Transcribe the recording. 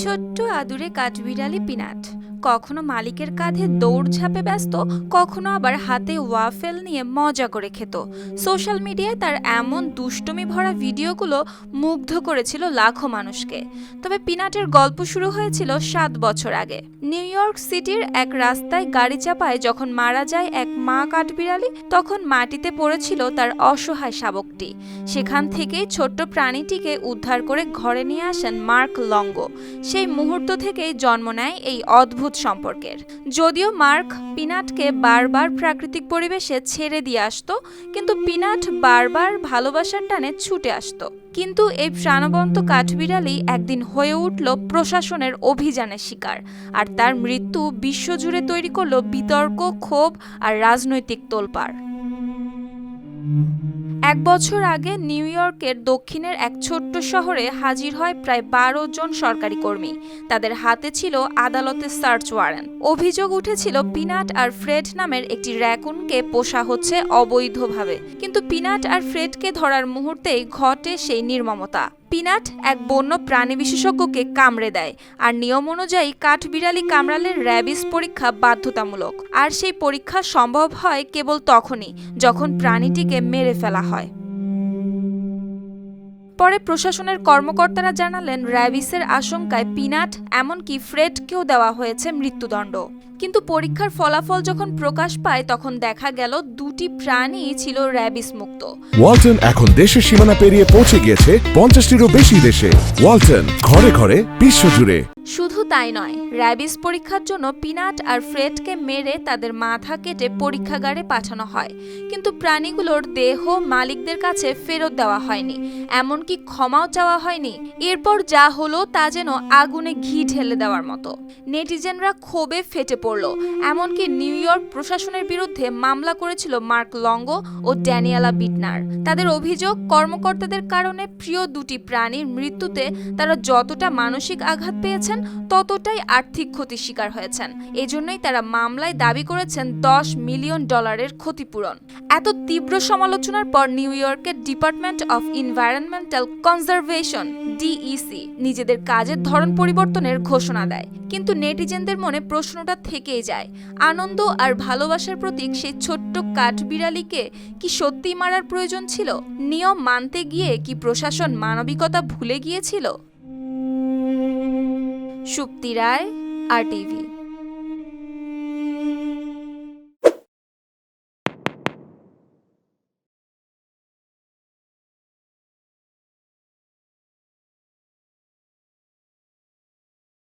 ছোট্ট আদুরে কাঠবিড়ালি পিনাট। কখনো মালিকের কাঁধে দৌড়ঝাঁপে ব্যস্ত, কখনো আবার হাতে ওয়াফেল নিয়ে মজা করে খেত। সোশ্যাল মিডিয়ায় তার এমন দুষ্টুমি ভরা ভিডিওগুলো মুগ্ধ করেছিল লাখো মানুষকে। তবে পিনাটের গল্প শুরু হয়েছিল সাত বছর আগে। নিউ ইয়র্ক সিটির এক রাস্তায় গাড়ি চাপায় যখন মারা যায় এক মা কাঠবিড়ালি, তখন মাটিতে পড়েছিল তার অসহায় শাবকটি। সেখান থেকেই ছোট্ট প্রাণীটিকে উদ্ধার করে ঘরে নিয়ে আসেন মার্ক লঙ্গ। সেই মুহূর্ত থেকেই জন্ম নেয় এই অদ্ভুত সম্পর্কের। যদিও মার্ক পিনাটকে বারবার প্রাকৃতিক পরিবেশে ছেড়ে দিয়ে আসতো, কিন্তু পিনাট বারবার ভালোবাসার টানে ছুটে আসতো। কিন্তু এই প্রাণবন্ত কাঠবিড়ালি একদিন হয়ে উঠল প্রশাসনের অভিযানের শিকার, আর তার মৃত্যু বিশ্বজুড়ে তৈরি করল বিতর্ক, ক্ষোভ আর রাজনৈতিক তোলপাড়। এক বছর আগে নিউ ইয়র্কের দক্ষিণের এক ছোট্ট শহরে হাজির হয় প্রায় বারো জন সরকারি কর্মী। তাদের হাতে ছিল আদালতের সার্চ ওয়ারেন্ট। অভিযোগ উঠেছিল, পিনাট আর ফ্রেড নামের একটি র্যাকুনকে পোষা হচ্ছে অবৈধভাবে। কিন্তু পিনাট আর ফ্রেডকে ধরার মুহূর্তেই ঘটে সেই নির্মমতা। পিনাট এক বন্য প্রাণী বিশেষজ্ঞকে কামড়ে দেয়, আর নিয়ম অনুযায়ী কাঠবিড়ালি কামড়ালে র্যাবিস পরীক্ষা বাধ্যতামূলক। আর সেই পরীক্ষা সম্ভব হয় কেবল তখনই, যখন প্রাণীটিকে মেরে ফেলা হয়। পরে প্রশাসনের কর্মকর্তারা জানালেন, র্যাবিসের আশঙ্কায় পিনাট, এমনকি ফ্রেডকেও দেওয়া হয়েছে মৃত্যুদণ্ড। কিন্তু পরীক্ষার ফলাফল যখন প্রকাশ পায় তখন দেখা গেল দুটি প্রাণী ছিল র্যাবিস মুক্ত। ওয়ালটন এখন দেশের সীমানা পেরিয়ে পৌঁছে গিয়েছে পঞ্চাশটিরও বেশি দেশে। ওয়ালটন ঘরে ঘরে বিশ্বজুড়ে। শুধু তাই নয় র্যাবিস পরীক্ষার জন্য পিনাট আর ফ্রেডকে মেরে তাদের মাথা কেটে পরীক্ষাগারে পাঠানো হয়। কিন্তু প্রাণীগুলোর দেহ মালিকদের কাছে ফেরত দেওয়া হয়নি। এমনকি ক্ষমাও চাওয়া হয়নি। এরপর যা হলো তা যেন আগুনে ঘি ঢেলে দেওয়ার মতো। নেটিজেনরা ক্ষোভে ফেটে পড়ল। এমনকি নিউ ইয়র্ক প্রশাসনের বিরুদ্ধে মামলা করেছিল মার্ক লঙ্গ ও ড্যানিয়ালা বিটনার। তাদের অভিযোগ, কর্মকর্তাদের কারণে প্রিয় দুটি প্রাণীর মৃত্যুতে তারা যতটা মানসিক আঘাত পেয়েছেন, ততটাই আর্থিক ক্ষতির শিকার হয়েছেন। এজন্যই তারা মামলায় দাবি করেছেন দশ মিলিয়ন ডলারের ক্ষতিপূরণ। এত তীব্র সমালোচনার পর নিউ ইয়র্কের department of environmental conservation DEC নিজেদের কাজের ধরন পরিবর্তনের ঘোষণা দেয়। কিন্তু নেটিজেনদের মনে প্রশ্নটা থেকেই যায়, আনন্দ আর ভালোবাসার প্রতীক সেই ছোট্ট কাঠবিড়ালিকে কি সত্যি মারার প্রয়োজন ছিল? নিয়ম মানতে গিয়ে কি প্রশাসন মানবিকতা ভুলে গিয়েছিল? সুপ্তি রায় আর টিভি